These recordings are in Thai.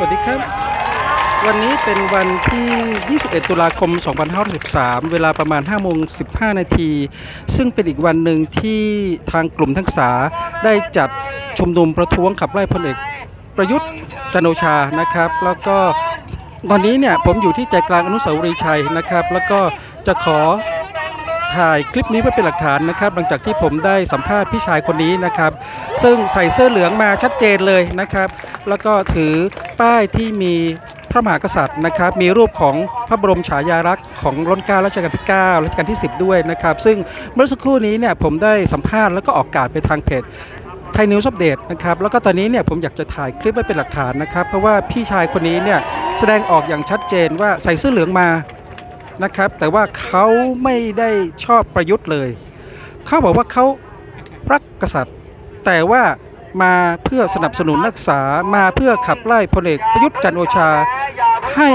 สวัสดีครับ วันนี้เป็นวันที่ 21 ตุลาคม 2513เวลาประมาณ 5 โมง 15 นาที ซึ่งเป็นอีกวันหนึ่งที่ทางกลุ่มทั้งษาได้จัดชุมนุมประท้วงขับไล่พลเอกประยุทธ์จันโอชานะครับ แล้วก็วันนี้เนี่ยผมอยู่ที่ใจกลางอนุสาวรีย์ชัยนะครับ แล้วก็จะขอ ถ่ายคลิปนี้ไว้เป็นหลักฐานนะครับ หลังจากที่ผมได้สัมภาษณ์พี่ชายคนนี้นะครับ ซึ่งใส่เสื้อเหลืองมาชัดเจนเลยนะครับ แล้วก็ถือป้ายที่มีพระมหากษัตริย์นะครับ มีรูปของพระบรมฉายาลักษณ์ของรัชกาลรัชกาลที่ 9 รัชกาลที่ 10 ด้วยนะครับ ซึ่งเมื่อสักครู่นี้เนี่ยผมได้สัมภาษณ์แล้วก็ออกอากาศไปทางเพจไทยนิวส์อัปเดตนะครับ แล้วก็ตอนนี้เนี่ยผมอยากจะถ่ายคลิปไว้เป็นหลักฐานนะครับ เพราะว่าพี่ชายคนนี้เนี่ยแสดงออกอย่างชัดเจนว่าใส่เสื้อเหลืองมา นะครับ แต่ว่าเขาไม่ได้ชอบประยุทธ์เลย เขาบอกว่าเขารักกษัตริย์ แต่ว่ามาเพื่อสนับสนุนนักศึกษามาเพื่อขับไล่พลเอกประยุทธ์จันโอชา ให้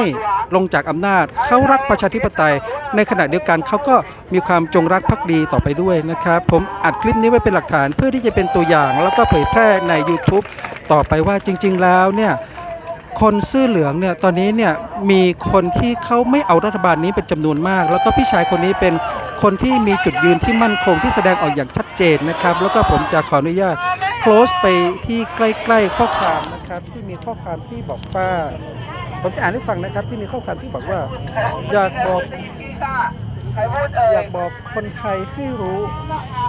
ลงจากอำนาจเขารักประชาธิปไตย ในขณะเดียวกันเขาก็มีความจงรักภักดีต่อไปด้วยนะครับ ผมอัดคลิปนี้ไว้เป็นหลักฐานเพื่อที่จะเป็นตัวอย่าง แล้วก็เผยแพร่ใน YouTube ต่อไปว่าจริง ๆ แล้วเนี่ย คนเสื้อเหลืองเนี่ยตอนนี้เนี่ยมีคนที่เขาไม่เอารัฐบาลนี้เป็นจำนวนมาก แล้วก็พี่ชายคนนี้เป็นคนที่มีจุดยืนที่มั่นคงที่แสดงออกอย่างชัดเจนนะครับ แล้วก็ผมจะขออนุญาตโพสต์ไปที่ใกล้ ๆ ข้อความนะครับ ที่มีข้อความที่บอกว่าผมจะอ่านให้ฟังนะครับ ที่มีข้อความที่บอกว่า อยากบอกอยากบอกคนไทยให้รู้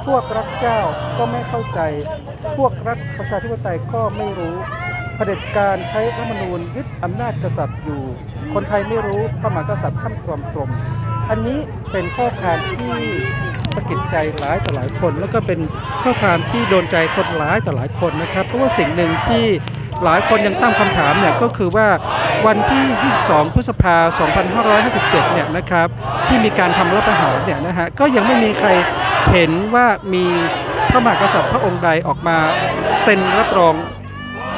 พวกรักเจ้าก็ไม่เข้าใจ พวกรักประชาธิปไตยก็ไม่รู้ เผด็จการใช้รัฐธรรมนูญยึดอำนาจกษัตริย์อยู่ คนไทยไม่รู้พระมหากษัตริย์ท่านกลมกลมอันนี้เป็นข้อความที่สะกิดใจหลายต่อหลายคน แล้วก็เป็นข้อความที่โดนใจคนหลายต่อหลายคนนะครับเพราะว่าสิ่งหนึ่งที่หลายคนยังตั้งคำถามเนี่ยก็คือว่าวันที่ 22 พฤษภาคม2557 เนี่ยนะครับที่มีการทำรัฐประหารเนี่ยนะฮะก็ยังไม่มีใครเห็นว่ามีพระมหากษัตริย์พระองค์ใดออกมาเซ็นรับรอง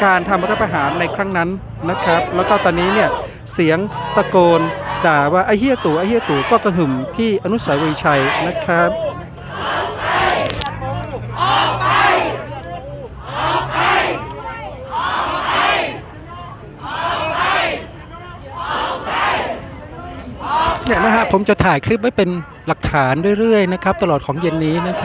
การทำรัฐประหารในครั้งนั้นนะครับ แล้วก็ตอนนี้เนี่ยเสียงตะโกนด่าว่าไอ้เฮียตู่ไอ้เฮียตู่ก็กระหึ่มที่อนุสาวรีย์ชัยนะครับเนี่ยนะฮะผมจะถ่ายคลิปไว้เป็นหลักฐานเรื่อยๆนะครับ ตลอดของเย็นนี้นะครับ